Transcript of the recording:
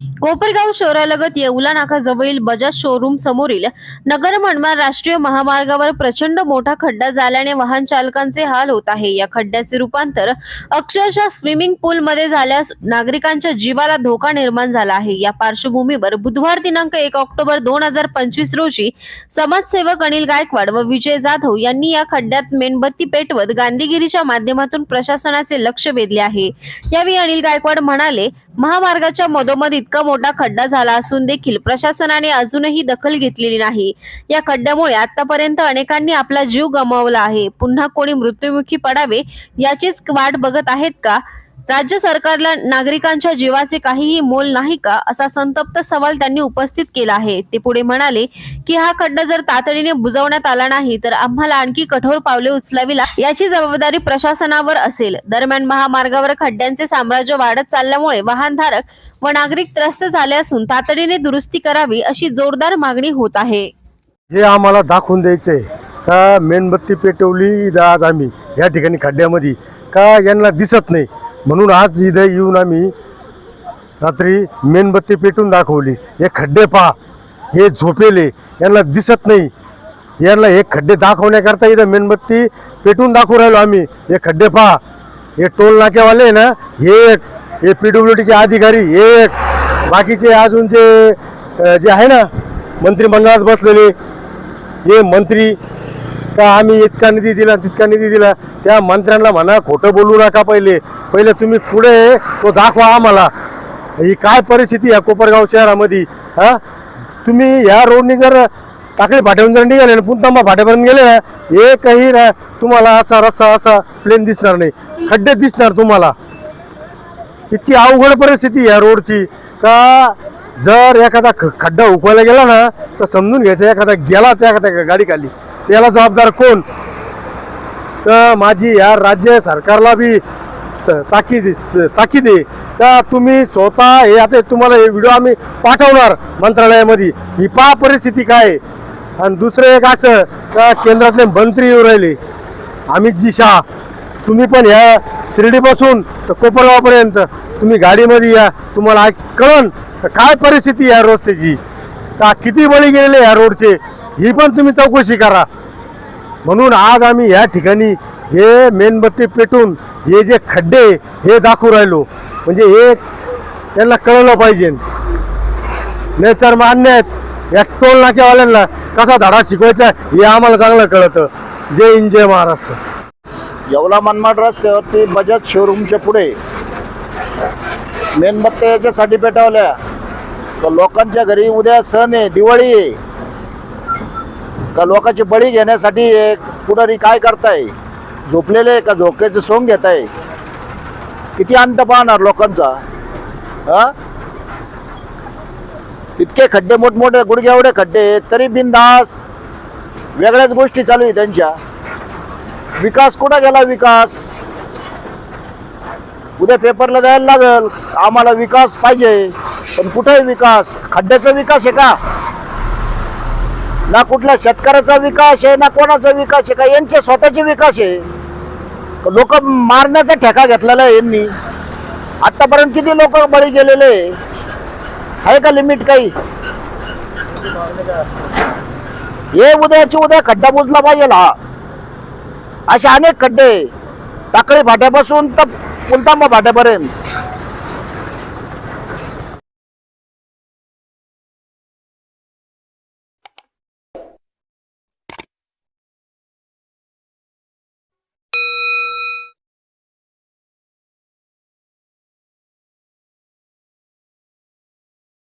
कोपरगाव शहरालगत येवला नाका जवळील बजाज शोरूम समोरील नगर मनमाड राष्ट्रीय महामार्गावर प्रचंड मोठा खड्डा झाल्याने वाहन चालकांचे हाल होत आहे. या खड्ड्याचे रूपांतर अक्षरशः स्विमिंग पूल मध्ये झाल्यास नागरिकांच्या जीवाला धोका निर्माण झाला आहे. या पार्श्वभूमीवर बुधवार दिनांक एक ऑक्टोबर दोन हजार पंचवीस रोजी समाजसेवक अनिल गायकवाड व विजय जाधव यांनी या खड्ड्यात मेणबत्ती पेटवत गांधीगिरीच्या माध्यमातून प्रशासनाचे लक्ष वेधले आहे. यावेळी अनिल गायकवाड म्हणाले महामार्गाच्या मधोमध इतका मोठा खड्डा झाला असून देखील प्रशासनाने अजूनही दखल घेतलेली नाही. या खड्ड्यामुळे आतापर्यंत अनेकांनी आपला जीव गमावला आहे. पुन्हा कोणी मृत्युमुखी पडावे याचीच वाट बघत आहेत का? राज्य सरकारला नागरिकांच्या जीवाचे काहीही मोल नाही का असा संतप्त सवाल त्यांनी उपस्थित केला आहे. ते पुढे म्हणाले की हा खड्डा जर तातडीने बुजवण्यात आला नाही तर आम्हाला आणखी कठोर पावले उचलावी याची जबाबदारी प्रशासनावर असेल. दरम्यान महामार्गावर खड्ड्यांचे साम्राज्य वाढत चालल्यामुळे वाहनधारक व नागरिक त्रस्त झाले असून तातडीने दुरुस्ती करावी अशी जोरदार मागणी होत आहे. हे आम्हाला दाखवून द्यायचे का मेणबत्ती पेटवली आज आम्ही या ठिकाणी खड्ड्यामध्ये. का यांना दिसत नाही? म्हणून आज इथं येऊन आम्ही रात्री मेणबत्ती पेटून दाखवली. हे खड्डे पहा. हे झोपेले. यांना दिसत नाही. यांना हे खड्डे दाखवण्याकरता इथं मेणबत्ती पेटून दाखवू राहिलो आम्ही. हे खड्डे पहा. हे टोल नाक्यावाले आहे ना हे एक हे पी डब्ल्यू डीचे अधिकारी हे एक. बाकीचे अजून जे जे आहे ना मंत्रिमंडळात बसलेले हे मंत्री का आम्ही इतका निधी दिला तितका निधी दिला. त्या मंत्र्यांना म्हणा खोटं बोलू नका पहिले. पहिले तुम्ही पुढे तो दाखवा आम्हाला. ही काय परिस्थिती आहे कोपरगाव शहरामध्ये? हा? तुम्ही ह्या रोडनी जर टाकळी फाट्यावरून जर निघाले ना पुणतांबा फाट्यापर्यंत गेले ना एकही ना तुम्हाला असा रस्ता असा प्लेन दिसणार नाही. खड्डे दिसणार तुम्हाला. इतकी अवघड परिस्थिती या रोडची. का जर एखादा ख- खड्डा उकवायला गेला ना तर समजून घ्यायचं एखादा गेला त्या एखाद्या गाडी खाली याला जबाबदार कोण? तर माझी या राज्य सरकारला बी त- ताकीद ताकीद आहे. का तुम्ही स्वतः हे आता तुम्हाला हे व्हिडिओ आम्ही पाठवणार मंत्रालयामध्ये. ही पहा परिस्थिती काय आहे. आणि दुसरं एक असं का केंद्रातले मंत्री येऊ राहिले. अमितजी शाह तुम्ही पण ह्या शिर्डीपासून तर कोपरगावपर्यंत तुम्ही गाडीमध्ये या. तुम्हाला कळण काय परिस्थिती आहे या जी का किती बळी गेलेले या रोडचे? ही पण तुम्ही चौकशी करा. म्हणून आज आम्ही या ठिकाणी हे मेणबत्ती पेटून हे जे खड्डे हे दाखवू राहिलो. म्हणजे हे त्यांना कळलं पाहिजे. नाही तर मान्य आहेत. या टोल नाक्यावाल्यांना कसा धडा शिकवायचा हे आम्हाला चांगलं कळतं. जय हिंद जय महाराष्ट्र. येवला मनमाड रस्त्यावरती बजाज शोरूमच्या पुढे मेणबत्त्या याच्यासाठी पेटवल्या. तर लोकांच्या घरी उद्या सण आहे दिवाळी आहे. का लोकांची बळी घेण्यासाठी एक पुढारी काय करताय? झोपलेले का? झोक्याचं सोंग घेताय? किती अंत पाहणार लोकांचा? हा? इतके खड्डे मोठमोठे गुडघे एवढे खड्डे तरी बिनधास वेगळ्याच गोष्टी चालू आहे त्यांच्या. विकास कुठं गेला विकास? उद्या पेपरला द्यायला लागल. आम्हाला विकास पाहिजे. पण कुठे विकास? खड्ड्याचा विकास आहे का? ना कुठल्या शेतकऱ्याचा विकास आहे ना कोणाचा विकास आहे का यांचे स्वतःचे विकास आहे? लोक मारण्याचा ठेका घेतलेला आहे यांनी? आतापर्यंत किती लोक बळी गेलेले आहे? का लिमिट काही? हे उद्याची उद्या खड्डा बुजला पाहिजे हा. असे अनेक खड्डे टाकळी फाट्यापासून तर पुलतांबा फाट्यापर्यंत.